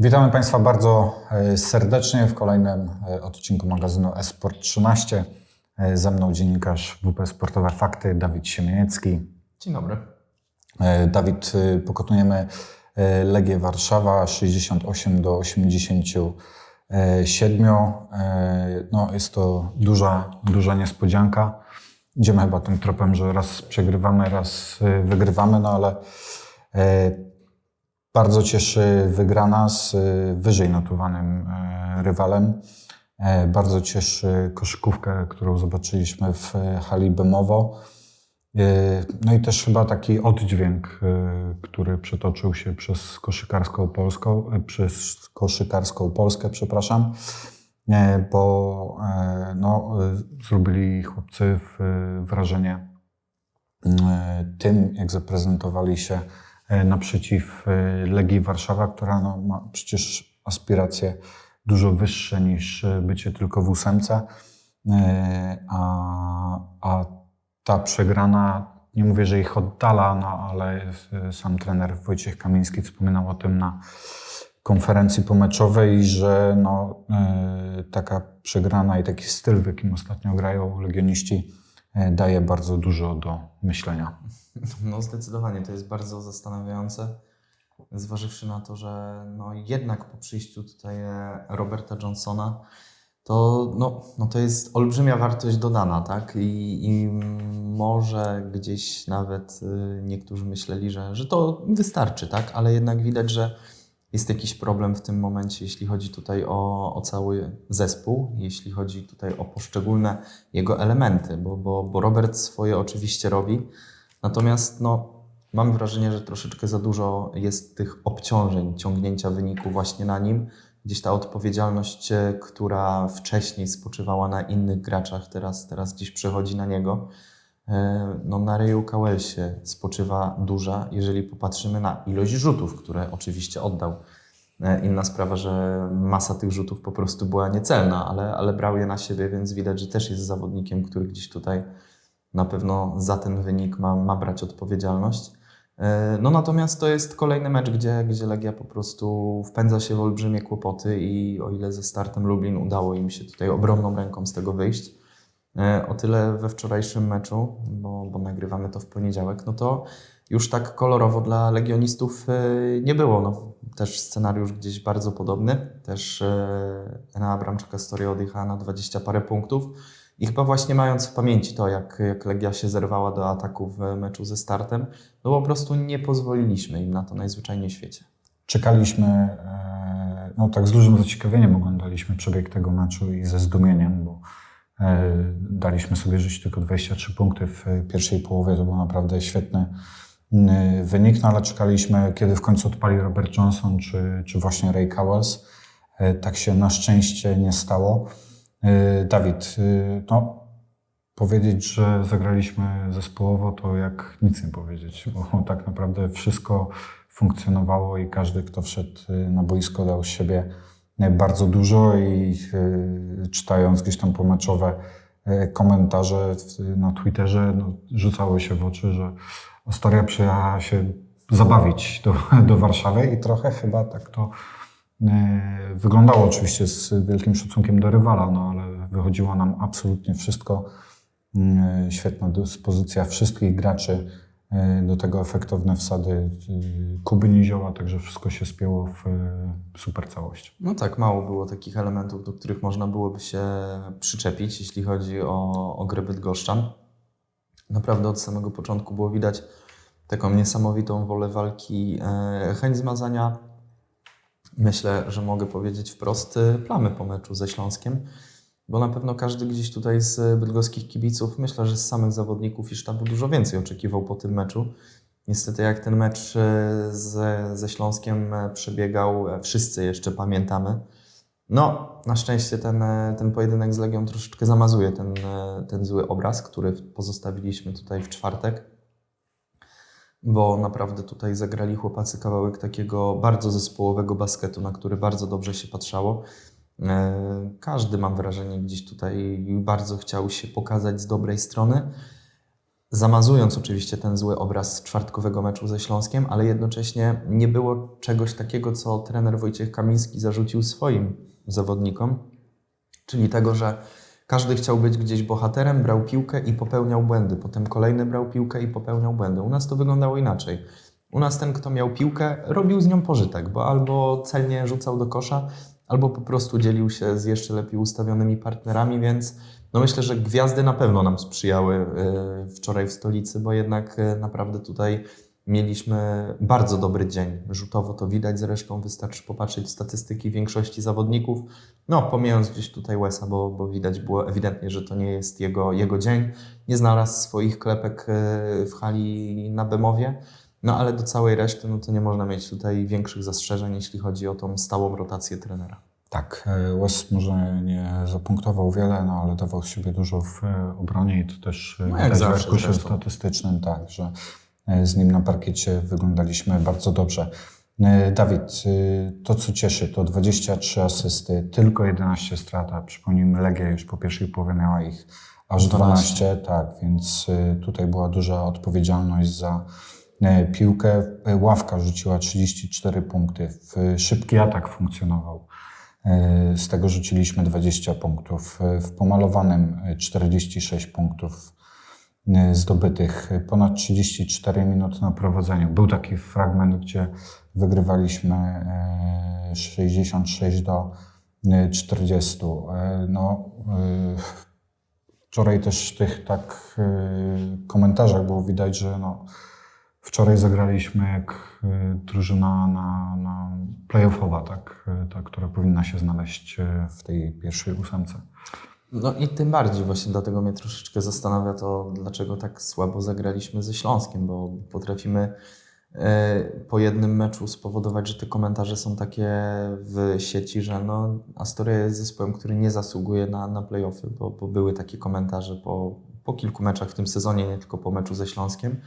Witamy Państwa bardzo e, serdecznie w kolejnym e, odcinku magazynu Esport 13. E, Ze mną dziennikarz WP Sportowe Fakty Dawid Siemieniecki. Dzień dobry. Dawid, pokonujemy e, Legię Warszawa 68 do 87. E, No, jest to duża, duża niespodzianka. Idziemy chyba tym tropem, że raz przegrywamy, raz wygrywamy, no ale bardzo cieszy wygrana z e, wyżej notowanym e, rywalem. E, Bardzo cieszy koszykówkę, którą zobaczyliśmy w e, hali Bemowo. E, No i też chyba taki oddźwięk, który przetoczył się przez koszykarską Polską, przez koszykarską Polskę, przepraszam, e, bo no, zrobili chłopcy wrażenie tym, jak zaprezentowali się naprzeciw e, Legii Warszawa, która no, ma przecież aspiracje dużo wyższe niż e, bycie tylko w ósemce, E, a, a ta przegrana, nie mówię, że ich oddala, no, ale e, sam trener Wojciech Kamiński wspominał o tym na konferencji pomeczowej, że no, e, taka przegrana i taki styl, w jakim ostatnio grają legioniści, e, daje bardzo dużo do myślenia. No zdecydowanie to jest bardzo zastanawiające, zważywszy na to, że no jednak po przyjściu tutaj e, Roberta Johnsona to, no, no to jest olbrzymia wartość dodana, tak? I, i może gdzieś nawet y, niektórzy myśleli, że, że to wystarczy, tak? Ale jednak widać, że jest jakiś problem w tym momencie, jeśli chodzi tutaj o, o cały zespół, jeśli chodzi tutaj o poszczególne jego elementy, bo, bo, bo Robert swoje oczywiście robi, natomiast no, mam wrażenie, że troszeczkę za dużo jest tych obciążeń, ciągnięcia wyniku właśnie na nim. Gdzieś ta odpowiedzialność, e, która wcześniej spoczywała na innych graczach, teraz, teraz gdzieś przechodzi na niego. E, No, na Reju Kałelsie spoczywa duża, jeżeli popatrzymy na ilość rzutów, które oczywiście oddał. E, Inna sprawa, że masa tych rzutów po prostu była niecelna, ale, ale brał je na siebie, więc widać, że też jest zawodnikiem, który gdzieś tutaj na pewno za ten wynik ma, ma brać odpowiedzialność. E, No natomiast to jest kolejny mecz, gdzie, gdzie Legia po prostu wpędza się w olbrzymie kłopoty i o ile ze startem Lublin udało im się tutaj obronną ręką z tego wyjść, o tyle we wczorajszym meczu, bo, bo nagrywamy to w poniedziałek, no to już tak kolorowo dla legionistów e, nie było. No, też scenariusz gdzieś bardzo podobny. Też e, Ena Abramczaka Storia odjechała na 20 parę punktów. I chyba właśnie mając w pamięci to, jak, jak Legia się zerwała do ataku w meczu ze startem, no po prostu nie pozwoliliśmy im na to najzwyczajniej w świecie. Czekaliśmy, e, no tak z dużym zaciekawieniem oglądaliśmy przebieg tego meczu i ze zdumieniem, bo e, daliśmy sobie żyć tylko 23 punkty w pierwszej połowie, to był naprawdę świetny wynik, no ale czekaliśmy, kiedy w końcu odpali Robert Johnson czy, czy właśnie Ray Cowells. E, Tak się na szczęście nie stało. E, Dawid, e, no powiedzieć, że zagraliśmy zespołowo, to jak nic nie powiedzieć, bo tak naprawdę wszystko funkcjonowało i każdy, kto wszedł na boisko, dał z siebie bardzo dużo i y, czytając gdzieś tam pomeczowe y, komentarze na Twitterze, no, rzucało się w oczy, że Ostoria przyjechała się zabawić do, do Warszawy i trochę chyba tak to y, wyglądało oczywiście z wielkim szacunkiem do rywala, no ale wychodziło nam absolutnie wszystko. Y, Świetna dyspozycja wszystkich graczy, do tego efektowne wsady y, Kuby Nizioła, także wszystko się spięło w y, super całość. No tak, mało było takich elementów, do których można byłoby się przyczepić, jeśli chodzi o, o grę Bydgoszczan. Naprawdę od samego początku było widać taką niesamowitą wolę walki, e, chęć zmazania. Myślę, że mogę powiedzieć wprost e, plamy po meczu ze Śląskiem, bo na pewno każdy gdzieś tutaj z bydgoskich kibiców, myślę, że z samych zawodników i sztabu dużo więcej oczekiwał po tym meczu. Niestety jak ten mecz e, ze, ze Śląskiem e, przebiegał, e, wszyscy jeszcze pamiętamy. No, na szczęście ten, e, ten pojedynek z Legią troszeczkę zamazuje ten, e, ten zły obraz, który pozostawiliśmy tutaj w czwartek, bo naprawdę tutaj zagrali chłopacy kawałek takiego bardzo zespołowego basketu, na który bardzo dobrze się patrzało. E, Każdy, mam wrażenie, gdzieś tutaj bardzo chciał się pokazać z dobrej strony. zamazując oczywiście ten zły obraz czwartkowego meczu ze Śląskiem, ale jednocześnie nie było czegoś takiego, co trener Wojciech Kamiński zarzucił swoim zawodnikom, czyli tego, że każdy chciał być gdzieś bohaterem, brał piłkę i popełniał błędy. Potem kolejny brał piłkę i popełniał błędy. U nas to wyglądało inaczej. U nas ten, kto miał piłkę, robił z nią pożytek, bo albo celnie rzucał do kosza, albo po prostu dzielił się z jeszcze lepiej ustawionymi partnerami, więc no myślę, że gwiazdy na pewno nam sprzyjały y, wczoraj w stolicy, bo jednak y, naprawdę tutaj mieliśmy bardzo dobry dzień. Rzutowo to widać zresztą, wystarczy popatrzeć w statystyki większości zawodników. No, pomijając gdzieś tutaj Łesa, bo, bo widać było ewidentnie, że to nie jest jego, jego dzień. Nie znalazł swoich klepek y, w hali na Bemowie. No ale do całej reszty, no to nie można mieć tutaj większych zastrzeżeń, jeśli chodzi o tą stałą rotację trenera. Tak, e, Wes może nie zapunktował wiele, no ale dawał z siebie dużo w e, obronie i to też e, No jak w zresztą. statystycznym, tak, że z nim na parkiecie wyglądaliśmy bardzo dobrze. Dawid, to co cieszy, to 23 asysty, tylko 11 strat, a przypomnijmy, Legia już po pierwszej połowie miała ich aż 12, tak, więc tutaj była duża odpowiedzialność za piłkę. E, Ławka rzuciła 34 punkty, w- szybki atak funkcjonował. E, Z tego rzuciliśmy 20 punktów. E, W pomalowanym e, 46 punktów e, zdobytych. E, Ponad 34 minut na prowadzeniu. Był taki fragment, gdzie wygrywaliśmy e, 66 do e, 40. E, No, e, wczoraj też w tych tak e, komentarzach było widać, że no, Wczoraj zagraliśmy jak y, drużyna na, na playoffowa, tak, y, ta, która powinna się znaleźć y, w tej pierwszej ósemce. No i tym bardziej właśnie dlatego mnie troszeczkę zastanawia to, dlaczego tak słabo zagraliśmy ze Śląskiem, bo potrafimy po jednym meczu spowodować, że te komentarze są takie w sieci, że no, Astoria jest zespołem, który nie zasługuje na, na playoffy, bo, bo były takie komentarze po, po kilku meczach w tym sezonie, nie tylko po meczu ze Śląskiem,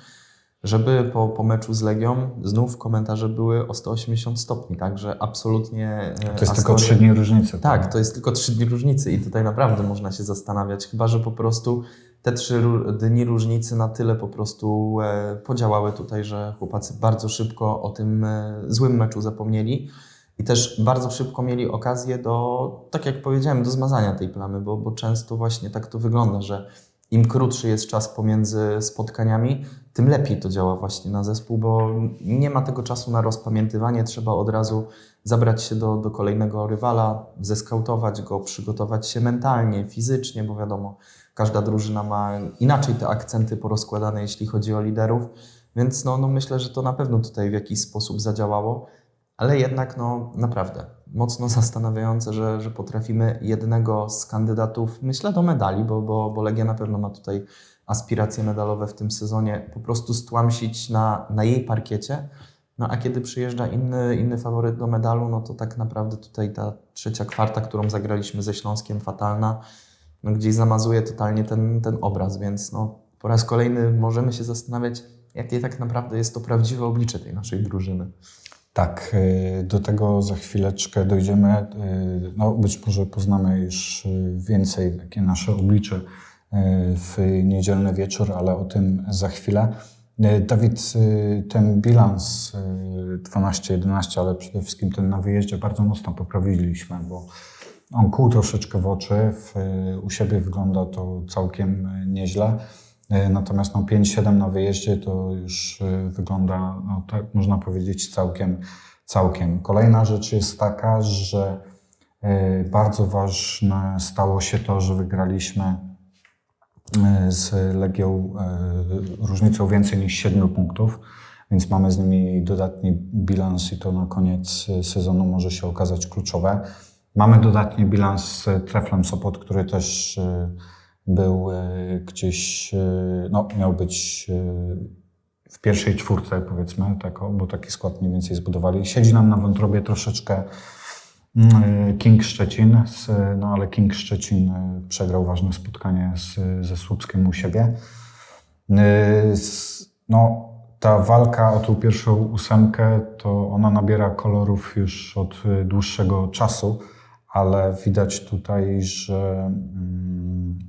żeby po, po meczu z Legią znów komentarze były o 180 stopni, także absolutnie e, To jest tylko Astoria- trzy dni różnicy. tak, to jest tylko trzy dni różnicy i tutaj naprawdę można się zastanawiać, chyba że po prostu te trzy ró- dni różnicy na tyle po prostu e, podziałały tutaj, że chłopacy bardzo szybko o tym e, złym meczu zapomnieli i też bardzo szybko mieli okazję do, tak jak powiedziałem, do zmazania tej plamy, bo, bo często właśnie tak to wygląda, że im krótszy jest czas pomiędzy spotkaniami, tym lepiej to działa właśnie na zespół, bo nie ma tego czasu na rozpamiętywanie, trzeba od razu zabrać się do, do kolejnego rywala, zeskautować go, przygotować się mentalnie, fizycznie, bo wiadomo, każda drużyna ma inaczej te akcenty porozkładane, jeśli chodzi o liderów, więc no, no myślę, że to na pewno tutaj w jakiś sposób zadziałało, ale jednak no naprawdę mocno zastanawiające, że, że potrafimy jednego z kandydatów, myślę do medali, bo, bo, bo Legia na pewno ma tutaj aspiracje medalowe w tym sezonie, po prostu stłamsić na, na jej parkiecie, no a kiedy przyjeżdża inny, inny faworyt do medalu, no to tak naprawdę tutaj ta trzecia kwarta, którą zagraliśmy ze Śląskiem, fatalna, no gdzieś zamazuje totalnie ten, ten obraz, więc no po raz kolejny możemy się zastanawiać, jakie tak naprawdę jest to prawdziwe oblicze tej naszej drużyny. Tak, y, do tego za chwileczkę dojdziemy. Y, No, być może poznamy już y, więcej takie nasze oblicze w niedzielny wieczór, ale o tym za chwilę. Dawid, ten bilans y, 12-11, ale przede wszystkim ten na wyjeździe bardzo mocno poprawiliśmy, bo on kłuł troszeczkę w oczy. U siebie wygląda to całkiem nieźle. Y, Natomiast no, 5-7 na wyjeździe to już y, wygląda, no, tak można powiedzieć, całkiem, całkiem. Kolejna rzecz jest taka, że y, bardzo ważne stało się to, że wygraliśmy z Legią różnicą więcej niż 7 punktów, więc mamy z nimi dodatni bilans i to na koniec sezonu może się okazać kluczowe. Mamy dodatni bilans z Treflem Sopot, który też był y, gdzieś, y, no miał być y, w pierwszej czwórce powiedzmy, tak, bo taki skład mniej więcej zbudowali. Siedzi nam na wątrobie troszeczkę mm, King Szczecin, no ale King Szczecin przegrał ważne spotkanie z, ze Słupskiem u siebie. No, ta walka o tą pierwszą ósemkę, to ona nabiera kolorów już od dłuższego czasu, ale widać tutaj, że mm,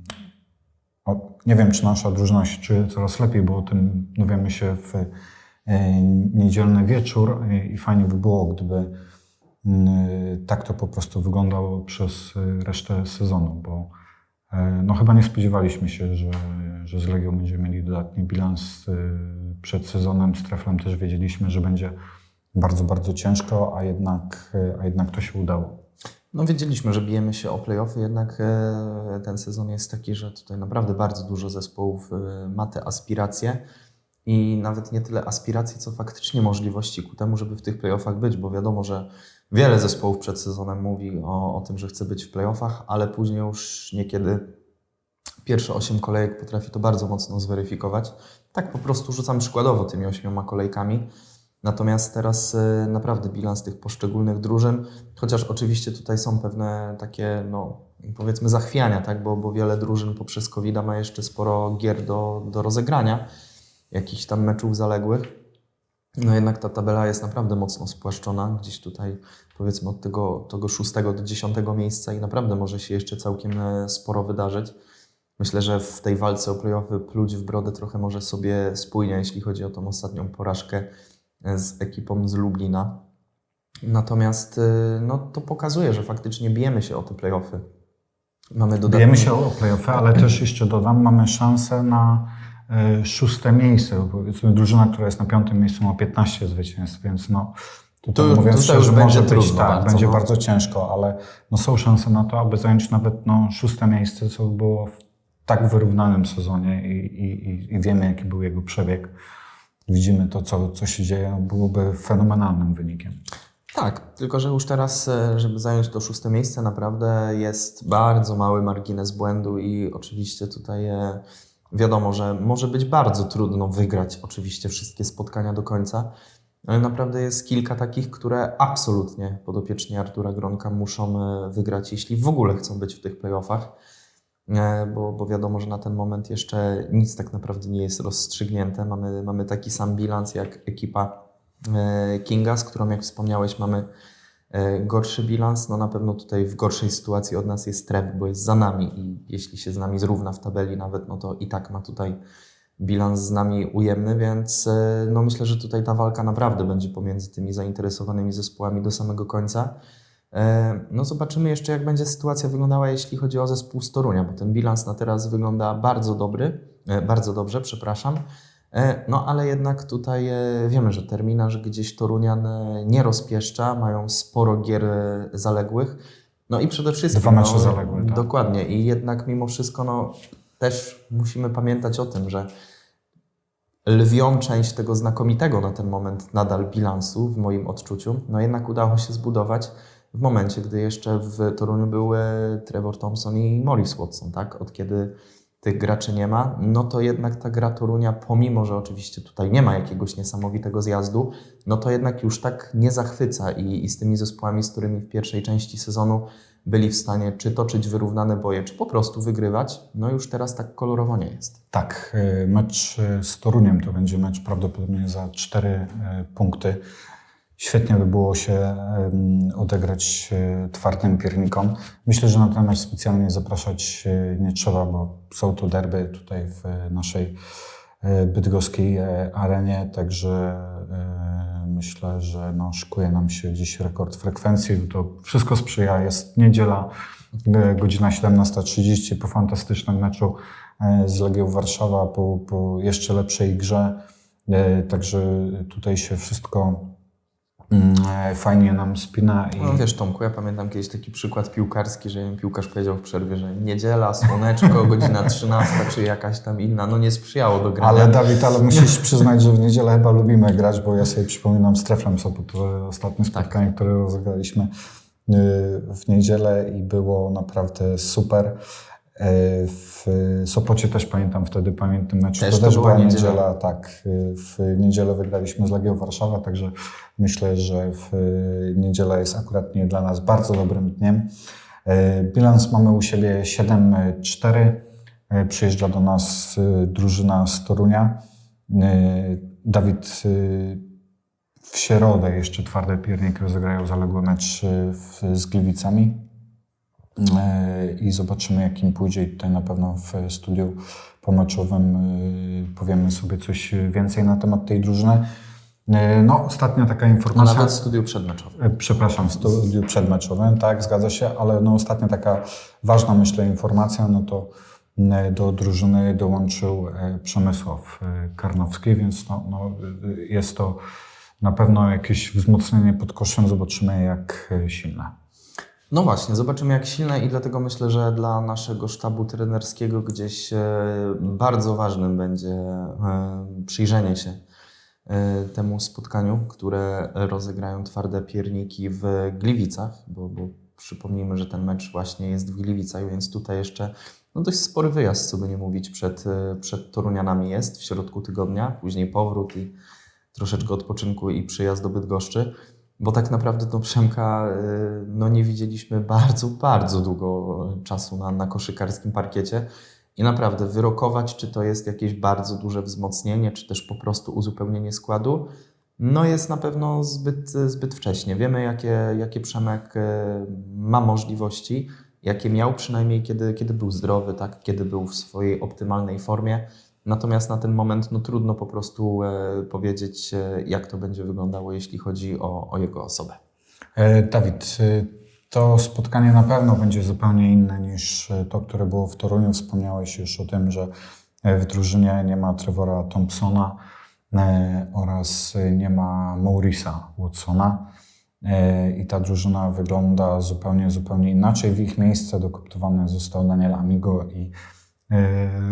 nie wiem, czy nasza drużyna się czuje coraz lepiej, bo o tym dowiemy się w e, niedzielny wieczór e, i fajnie by było, gdyby mm, tak to po prostu wyglądało przez e, resztę sezonu, bo e, no chyba nie spodziewaliśmy się, że, że z Legią będziemy mieli dodatni bilans e, przed sezonem. Z Treflem też wiedzieliśmy, że będzie bardzo, bardzo ciężko, a jednak, e, a jednak to się udało. No wiedzieliśmy, że bijemy się o playoffy, jednak e, ten sezon jest taki, że tutaj naprawdę bardzo dużo zespołów e, ma te aspiracje i nawet nie tyle aspiracje, co faktycznie możliwości ku temu, żeby w tych playoffach być, bo wiadomo, że wiele zespołów przed sezonem mówi o, o tym, że chce być w playoffach, ale później już niekiedy pierwsze osiem kolejek potrafi to bardzo mocno zweryfikować. Tak po prostu rzucam przykładowo tymi ośmioma kolejkami. Natomiast teraz y, naprawdę bilans tych poszczególnych drużyn, chociaż oczywiście tutaj są pewne takie, no, powiedzmy, zachwiania, tak? bo, bo wiele drużyn poprzez covid ma jeszcze sporo gier do, do rozegrania, jakichś tam meczów zaległych. No jednak ta tabela jest naprawdę mocno spłaszczona, gdzieś tutaj powiedzmy od tego, tego szóstego do dziesiątego miejsca i naprawdę może się jeszcze całkiem e, sporo wydarzyć. Myślę, że w tej walce o playoffy pluć w brodę trochę może sobie spójnie, jeśli chodzi o tą ostatnią porażkę z ekipą z Lublina. Natomiast y, no, to pokazuje, że faktycznie bijemy się o te playoffy. Mamy dodatni... Bijemy się o playoffy, ale też jeszcze dodam, mamy szansę na e, szóste miejsce. Powiedzmy, drużyna, która jest na piątym miejscu ma 15 zwycięstw, więc no, tutaj To- mówiąc szczerze, będzie może być tak, bardzo, będzie no. bardzo ciężko, ale no, są szanse na to, aby zająć nawet no, szóste miejsce, co było w tak wyrównanym sezonie i, i- i wiemy, jaki był jego przebieg. Widzimy to, co, co się dzieje, byłoby fenomenalnym wynikiem. Tak, tylko że już teraz, e, żeby zająć to szóste miejsce, naprawdę jest bardzo mały margines błędu i oczywiście tutaj e, wiadomo, że może być bardzo trudno wygrać oczywiście wszystkie spotkania do końca, ale naprawdę jest kilka takich, które absolutnie podopieczni Artura Gronka muszą e, wygrać, jeśli w ogóle chcą być w tych playoffach. E, bo, bo wiadomo, że na ten moment jeszcze nic tak naprawdę nie jest rozstrzygnięte. Mamy, mamy taki sam bilans jak ekipa e, Kinga, z którą, jak wspomniałeś, mamy e, gorszy bilans. No na pewno tutaj w gorszej sytuacji od nas jest Treb, bo jest za nami i jeśli się z nami zrówna w tabeli nawet, no to i tak ma tutaj bilans z nami ujemny, więc no myślę, że tutaj ta walka naprawdę będzie pomiędzy tymi zainteresowanymi zespołami do samego końca. E, No zobaczymy jeszcze, jak będzie sytuacja wyglądała, jeśli chodzi o zespół z Torunia, bo ten bilans na teraz wygląda bardzo dobry, e, bardzo dobrze, przepraszam. E, No ale jednak tutaj wiemy, że terminarz gdzieś Torunian nie rozpieszcza, mają sporo gier zaległych. No i przede wszystkim... Dwa mecze no, zaległe, tak. Dokładnie i jednak mimo wszystko no, też musimy pamiętać o tym, że lwią część tego znakomitego na ten moment nadal bilansu, w moim odczuciu, no jednak udało się zbudować w momencie, gdy jeszcze w Toruniu były Trevor Thompson i Morris Watson, tak? Od kiedy tych graczy nie ma, no to jednak ta gra Torunia, pomimo, że oczywiście tutaj nie ma jakiegoś niesamowitego zjazdu, no to jednak już tak nie zachwyca i, i z tymi zespołami, z którymi w pierwszej części sezonu byli w stanie czy toczyć wyrównane boje, czy po prostu wygrywać, no już teraz tak kolorowo nie jest. Tak, y, mecz y, z Toruniem to będzie mecz prawdopodobnie za cztery y, punkty. Świetnie by było się odegrać y, twardym piernikom. Myślę, że na ten mecz specjalnie zapraszać y, nie trzeba, bo są to derby tutaj w y, naszej bydgoskiej arenie, także myślę, że no, szykuje nam się dziś rekord frekwencji. To wszystko sprzyja. Jest niedziela, godzina 17.30 po fantastycznym meczu z Legią Warszawa, po, po jeszcze lepszej grze. Także tutaj się wszystko e, fajnie nam spina i No wiesz Tomku, ja pamiętam kiedyś taki przykład piłkarski, że piłkarz powiedział w przerwie, że niedziela, słoneczko, godzina 13 czy jakaś tam inna, no nie sprzyjało do grania. Ale Dawid, ale musisz przyznać, że w niedzielę chyba lubimy grać, bo ja sobie przypominam z Treflem Sopot, to ostatnie spotkanie, które rozegraliśmy y, w niedzielę i było naprawdę super. Y, W Sopocie też pamiętam wtedy, pamiętam mecz, Też to też była niedziela. niedziela, tak. Y, W niedzielę wygraliśmy z Legią Warszawa, także myślę, że w y, niedziela jest akurat nie dla nas bardzo dobrym dniem. Bilans mamy u siebie 7-4. Y, Przyjeżdża do nas drużyna z Torunia. Dawid w środę jeszcze twarde pierniki rozegrają zaległy mecz z Gliwicami. E, i zobaczymy, jak im pójdzie. I tutaj na pewno w studiu pomeczowym e, powiemy sobie coś więcej na temat tej drużyny. E, No, ostatnia taka A informacja. nawet w studiu przedmeczowym. Przepraszam, w studiu przedmeczowym, tak, zgadza się, ale no ostatnia taka ważna, myślę, informacja, no to do drużyny dołączył Przemysław Karnowski, więc no, no, jest to na pewno jakieś wzmocnienie pod koszem, zobaczymy jak silne. No właśnie, zobaczymy jak silne i dlatego myślę, że dla naszego sztabu trenerskiego gdzieś e, bardzo ważnym będzie e, przyjrzenie się e, temu spotkaniu, które rozegrają twarde pierniki w Gliwicach, bo, bo przypomnijmy, że ten mecz właśnie jest w Gliwicach, więc tutaj jeszcze no dość spory wyjazd, co by nie mówić, przed, przed Torunianami jest w środku tygodnia, później powrót i troszeczkę odpoczynku i przyjazd do Bydgoszczy. Bo tak naprawdę to Przemka y, no nie widzieliśmy bardzo, bardzo długo czasu na, na koszykarskim parkiecie. I naprawdę wyrokować, czy to jest jakieś bardzo duże wzmocnienie, czy też po prostu uzupełnienie składu, no jest na pewno zbyt, zbyt wcześnie. Wiemy, jakie, jakie Przemek y, ma możliwości, jakie miał przynajmniej, kiedy, kiedy był zdrowy, tak? kiedy był w swojej optymalnej formie. Natomiast na ten moment no, trudno po prostu e, powiedzieć, e, jak to będzie wyglądało, jeśli chodzi o, o jego osobę. E, Dawid, to spotkanie na pewno będzie zupełnie inne niż to, które było w Toruniu. Wspomniałeś już o tym, że w drużynie nie ma Trevora Thompsona oraz nie ma Maurisa Watsona. I ta drużyna wygląda zupełnie, zupełnie inaczej. W ich miejsce dokoptowany został Daniel Amigo i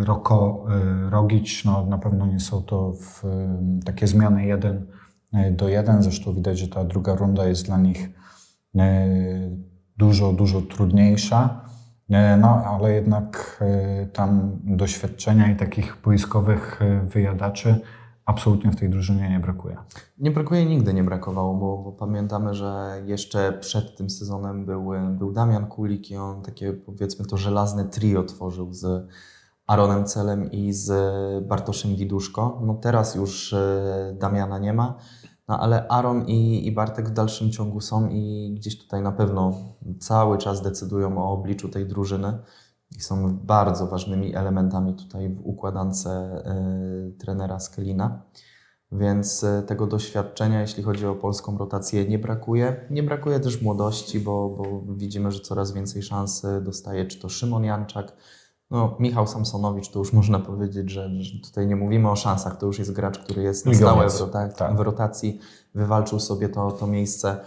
Roko e, Rogic. No, na pewno nie są to w, e, takie zmiany jeden e, do jeden. Zresztą widać, że ta druga runda jest dla nich e, dużo, dużo trudniejsza. E, No, ale jednak e, tam doświadczenia i takich boiskowych e, wyjadaczy absolutnie w tej drużynie nie brakuje. Nie brakuje, nigdy nie brakowało, bo, bo pamiętamy, że jeszcze przed tym sezonem był, był Damian Kulik i on takie powiedzmy to żelazne trio tworzył z Aaronem Celem i z Bartoszem Diduszko. No teraz już e, Damiana nie ma, no ale Aaron i, i Bartek w dalszym ciągu są i gdzieś tutaj na pewno cały czas decydują o obliczu tej drużyny i są bardzo ważnymi elementami tutaj w układance e, trenera Skelina. Więc e, tego doświadczenia, jeśli chodzi o polską rotację, nie brakuje. Nie brakuje też młodości, bo, bo widzimy, że coraz więcej szans e, dostaje, czy to Szymon Janczak, no, Michał Samsonowicz, to już można powiedzieć, że, że tutaj nie mówimy o szansach, to już jest gracz, który jest na stałe w, rota- tak. w rotacji, wywalczył sobie to, to miejsce.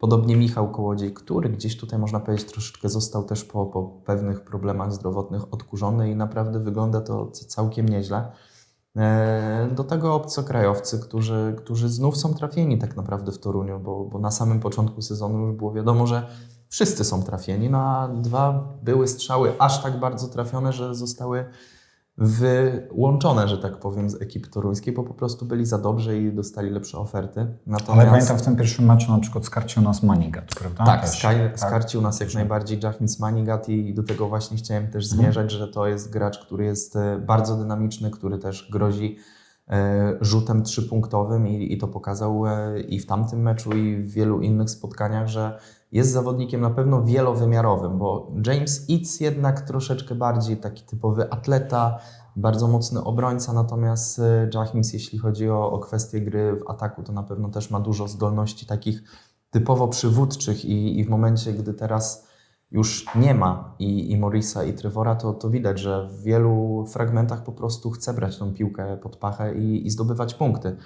Podobnie Michał Kołodziej, który gdzieś tutaj można powiedzieć troszeczkę został też po, po pewnych problemach zdrowotnych odkurzony i naprawdę wygląda to całkiem nieźle. E, Do tego obcokrajowcy, którzy, którzy znów są trafieni tak naprawdę w Toruniu, bo, bo na samym początku sezonu już było wiadomo, że wszyscy są trafieni, no a dwa były strzały aż tak bardzo trafione, że zostały wyłączone, że tak powiem, z ekipy toruńskiej, bo po prostu byli za dobrze i dostali lepsze oferty. Natomiast... Ale pamiętam w tym pierwszym meczu na przykład skarcił nas Manigat, prawda? Tak, Też. skar- Tak. skarcił nas jak najbardziej Jachmis Manigat i do tego właśnie chciałem też zmierzać, że to jest gracz, który jest e, bardzo dynamiczny, który też grozi e, rzutem trzypunktowym i, i to pokazał e, i w tamtym meczu i w wielu innych spotkaniach, że jest zawodnikiem na pewno wielowymiarowym, bo James Eats jednak troszeczkę bardziej taki typowy atleta, bardzo mocny obrońca, natomiast e, Jachmis, jeśli chodzi o, o kwestię gry w ataku, to na pewno też ma dużo zdolności takich typowo przywódczych i, i w momencie, gdy teraz już nie ma i, i Morisa, i Trevora, to, to widać, że w wielu fragmentach po prostu chce brać tą piłkę pod pachę i, i zdobywać punkty.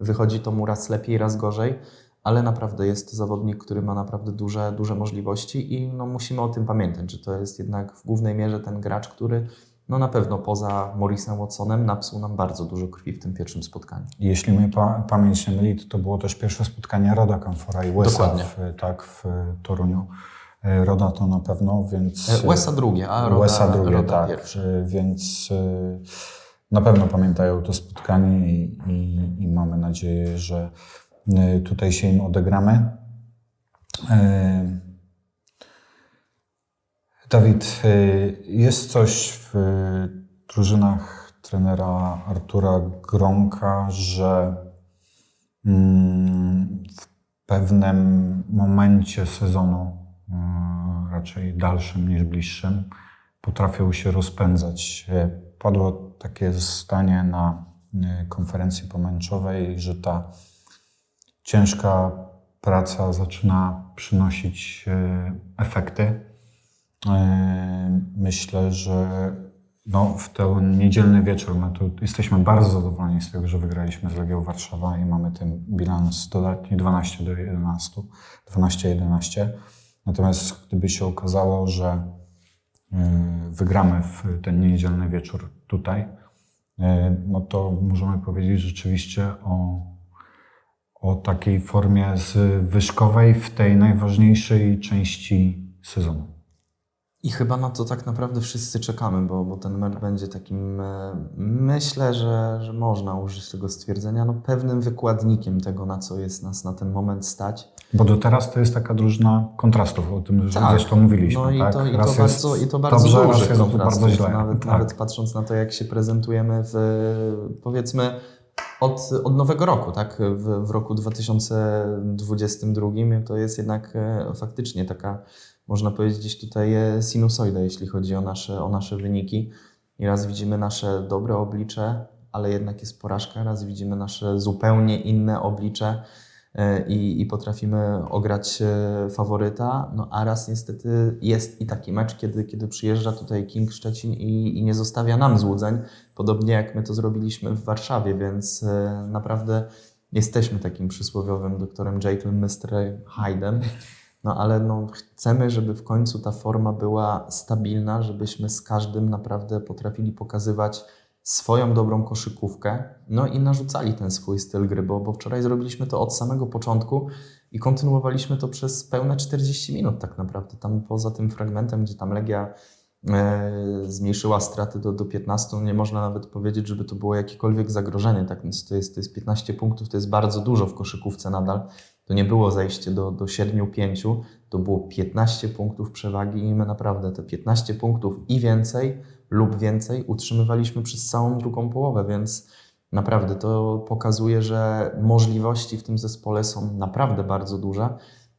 Wychodzi to mu raz lepiej, raz gorzej, ale naprawdę jest to zawodnik, który ma naprawdę duże, duże możliwości i no, musimy o tym pamiętać, że to jest jednak w głównej mierze ten gracz, który no, na pewno poza Morrisem Watsonem napsuł nam bardzo dużo krwi w tym pierwszym spotkaniu. Jeśli mnie pa- pamięć nie myli, to to było też pierwsze spotkanie Roda Kamfora i Dokładnie. w, tak, w Toruniu. E, Roda to na pewno, więc... E, Łesa drugie, a Roda, USA drugie, Roda tak. pierwsze. E, Więc na pewno pamiętają to spotkanie i, i, i mamy nadzieję, że tutaj się im odegramy. E, Dawid, e, jest coś w drużynach trenera Artura Gronka, że mm, w pewnym momencie sezonu raczej dalszym niż bliższym, potrafią się rozpędzać. Padło takie zdanie na konferencji pomęczowej, że ta ciężka praca zaczyna przynosić e, efekty. E, Myślę, że no, w ten niedzielny wieczór my tu jesteśmy bardzo zadowoleni z tego, że wygraliśmy z Legią Warszawa i mamy ten bilans dodatni 12 do 11, 12-11. Natomiast gdyby się okazało, że y, wygramy w ten niedzielny wieczór tutaj, no to możemy powiedzieć rzeczywiście o, o takiej formie zwyżkowej w tej najważniejszej części sezonu. I chyba na to tak naprawdę wszyscy czekamy, bo, bo ten mecz będzie takim, e, myślę, że, że można użyć tego stwierdzenia, no pewnym wykładnikiem tego, na co jest nas na ten moment stać. Bo do teraz to jest taka drużyna kontrastów, o tym Tak. zresztą mówiliśmy. No i tak? to, i to bardzo, i to bardzo dobrze, duży kontrast. bardzo źle. Nawet, tak. nawet patrząc na to, jak się prezentujemy w, powiedzmy od, od nowego roku, tak? W, w roku 2022 to jest jednak e, faktycznie taka, można powiedzieć, tutaj e, sinusoida, jeśli chodzi o nasze, o nasze wyniki. I raz widzimy nasze dobre oblicze, ale jednak jest porażka, raz widzimy nasze zupełnie inne oblicze i, i potrafimy ograć e, faworyta, no a raz niestety jest i taki mecz, kiedy, kiedy przyjeżdża tutaj King Szczecin i, i nie zostawia nam złudzeń, podobnie jak my to zrobiliśmy w Warszawie, więc e, naprawdę jesteśmy takim przysłowiowym doktorem Jekyllem, Mr. Hyde'em, no ale no, chcemy, żeby w końcu ta forma była stabilna, żebyśmy z każdym naprawdę potrafili pokazywać swoją dobrą koszykówkę, no i narzucali ten swój styl gry, bo, bo wczoraj zrobiliśmy to od samego początku i kontynuowaliśmy to przez pełne 40 minut tak naprawdę. Tam poza tym fragmentem, gdzie tam Legia e, zmniejszyła straty do, do 15, nie można nawet powiedzieć, żeby to było jakiekolwiek zagrożenie, tak więc to jest, to jest 15 punktów, to jest bardzo dużo w koszykówce nadal. To nie było zejście do, do 7-5, to było 15 punktów przewagi i my naprawdę te 15 punktów i więcej lub więcej utrzymywaliśmy przez całą drugą połowę, więc naprawdę to pokazuje, że możliwości w tym zespole są naprawdę bardzo duże.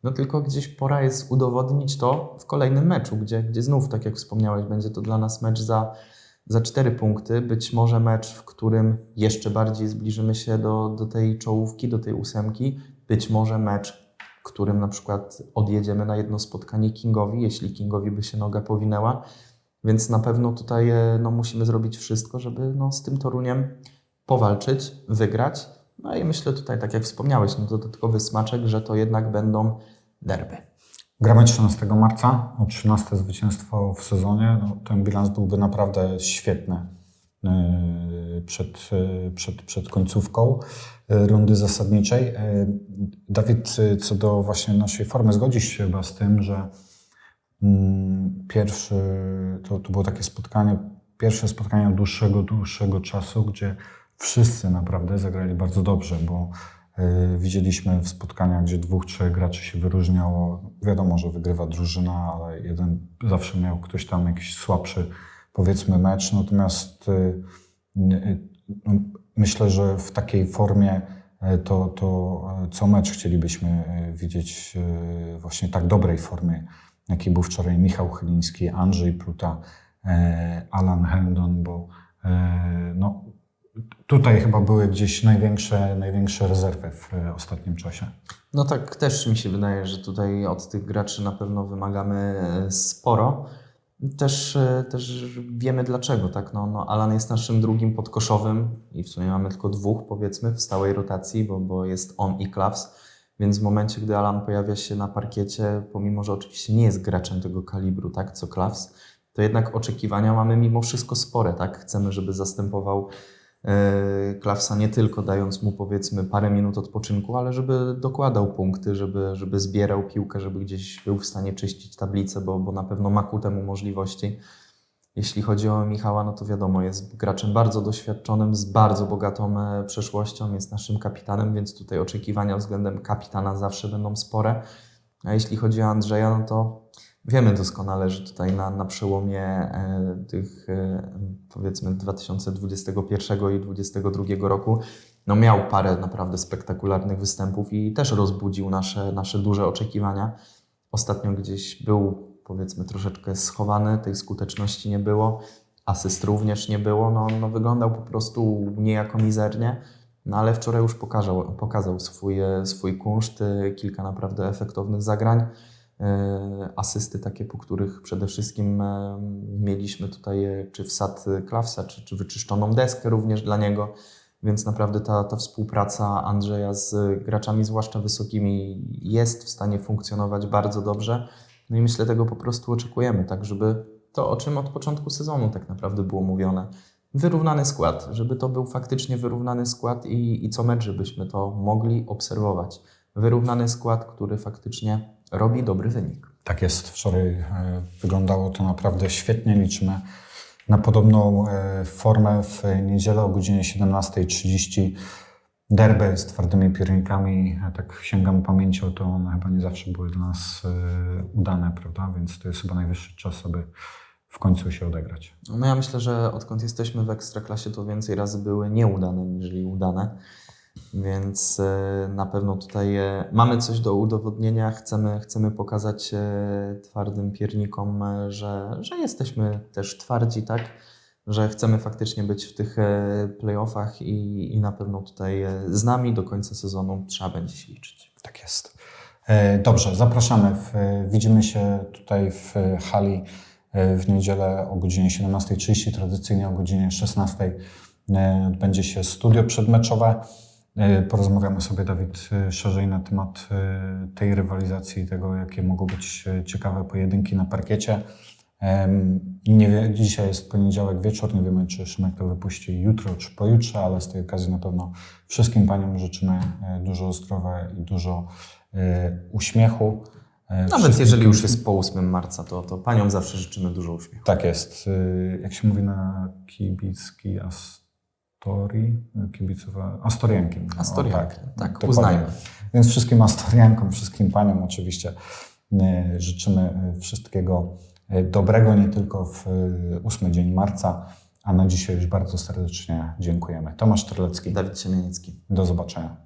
No tylko gdzieś pora jest udowodnić to w kolejnym meczu, gdzie, gdzie znów, tak jak wspomniałeś, będzie to dla nas mecz za, za 4 punkty. Być może mecz, w którym jeszcze bardziej zbliżymy się do, do tej czołówki, do tej ósemki. Być może mecz, którym na przykład odjedziemy na jedno spotkanie Kingowi, jeśli Kingowi by się noga powinęła. Więc na pewno tutaj e, no, musimy zrobić wszystko, żeby no, z tym Toruniem powalczyć, wygrać. No i myślę tutaj, tak jak wspomniałeś, no, dodatkowy smaczek, że to jednak będą derby. Gramy 13 marca, o 13 zwycięstwo w sezonie. No, ten bilans byłby naprawdę świetny przed, yy, przed, przed końcówką yy, rundy zasadniczej. Dawid, co do właśnie naszej formy, zgodzisz się chyba z tym, że mm, pierwszy, to, to było takie spotkanie, pierwsze spotkanie od dłuższego, dłuższego czasu, gdzie wszyscy naprawdę zagrali bardzo dobrze, bo Widzieliśmy w spotkaniach, gdzie dwóch, trzech graczy się wyróżniało. Wiadomo, że wygrywa drużyna, ale jeden zawsze miał ktoś tam jakiś słabszy, powiedzmy, mecz. Natomiast yy, yy, no, myślę, że w takiej formie yy, to, to yy, co mecz chcielibyśmy yy, widzieć właśnie tak dobrej formie, jaki był wczoraj Michał Chyliński, Andrzej Pluta, Alan Hendon, bo no, Tutaj chyba były gdzieś największe, największe rezerwy w e, ostatnim czasie. No tak, też mi się wydaje, że tutaj od tych graczy na pewno wymagamy e, sporo. Też, e, też wiemy dlaczego, tak? No, no Alan jest naszym drugim podkoszowym i w sumie mamy tylko dwóch, powiedzmy, w stałej rotacji, bo, bo jest on i Klaws. Więc w momencie, gdy Alan pojawia się na parkiecie, pomimo, że oczywiście nie jest graczem tego kalibru, tak, co Klaws, to jednak oczekiwania mamy mimo wszystko spore, tak? Chcemy, żeby zastępował Klawsa nie tylko dając mu powiedzmy parę minut odpoczynku, ale żeby dokładał punkty, żeby, żeby zbierał piłkę, żeby gdzieś był w stanie czyścić tablicę, bo, bo na pewno ma ku temu możliwości. Jeśli chodzi o Michała, no to wiadomo, jest graczem bardzo doświadczonym, z bardzo bogatą e, przeszłością, jest naszym kapitanem, więc tutaj oczekiwania względem kapitana zawsze będą spore. A jeśli chodzi o Andrzeja, no to wiemy doskonale, że tutaj na, na przełomie e, tych e, powiedzmy 2021 i 2022 roku no miał parę naprawdę spektakularnych występów i też rozbudził nasze, nasze duże oczekiwania. Ostatnio gdzieś był powiedzmy troszeczkę schowany, tej skuteczności nie było, asyst również nie było, no, no wyglądał po prostu niejako mizernie, no ale wczoraj już pokazał, pokazał swój, e, swój kunszt, kilka naprawdę efektownych zagrań, asysty takie, po których przede wszystkim e, mieliśmy tutaj e, czy wsad e, Klawsa, czy, czy wyczyszczoną deskę również dla niego, więc naprawdę ta, ta współpraca Andrzeja z graczami, zwłaszcza wysokimi, jest w stanie funkcjonować bardzo dobrze. No i myślę, tego po prostu oczekujemy, tak żeby to, o czym od początku sezonu tak naprawdę było mówione, wyrównany skład, żeby to był faktycznie wyrównany skład i, i co mecz, żebyśmy to mogli obserwować. Wyrównany skład, który faktycznie robi dobry wynik. Tak jest. Wczoraj e, wyglądało to naprawdę świetnie. Liczymy na podobną e, formę w niedzielę o godzinie 17.30. Derby z twardymi piernikami. Ja Tak sięgam pamięcią, to one chyba nie zawsze były dla nas e, udane, prawda? Więc to jest chyba najwyższy czas, aby w końcu się odegrać. No ja myślę, że odkąd jesteśmy w Ekstraklasie, to więcej razy były nieudane niż udane. Więc e, na pewno tutaj e, mamy coś do udowodnienia. Chcemy, chcemy pokazać e, twardym piernikom, że, że jesteśmy też twardzi, tak? Że chcemy faktycznie być w tych playoffach i, i na pewno tutaj z nami do końca sezonu trzeba będzie się liczyć. Tak jest. Dobrze, zapraszamy. Widzimy się tutaj w hali w niedzielę o godzinie 17.30, tradycyjnie o godzinie 16.00 e, odbędzie się studio przedmeczowe. E, Porozmawiamy sobie, Dawid, e, szerzej na temat e, tej rywalizacji i tego, jakie mogą być ciekawe pojedynki na parkiecie. Nie wie, dzisiaj jest poniedziałek wieczór, nie wiemy, czy Szymek to wypuści jutro czy pojutrze, ale z tej okazji na pewno wszystkim paniom życzymy dużo zdrowia i dużo uśmiechu. Nawet wszystkim jeżeli już jest po 8 marca, to, to paniom zawsze życzymy dużo uśmiechu. Tak jest. Jak się mówi na kibicki Astorii? Kibicowa, Astorianki. O, Astorianki, tak, dokładnie. uznajmy. Więc wszystkim Astoriankom, wszystkim paniom oczywiście e, życzymy e, wszystkiego e, dobrego, nie tylko w e, ósmy dzień marca, a na dzisiaj już bardzo serdecznie dziękujemy. Tomasz Terlecki, Dawid Siemieniecki. do zobaczenia.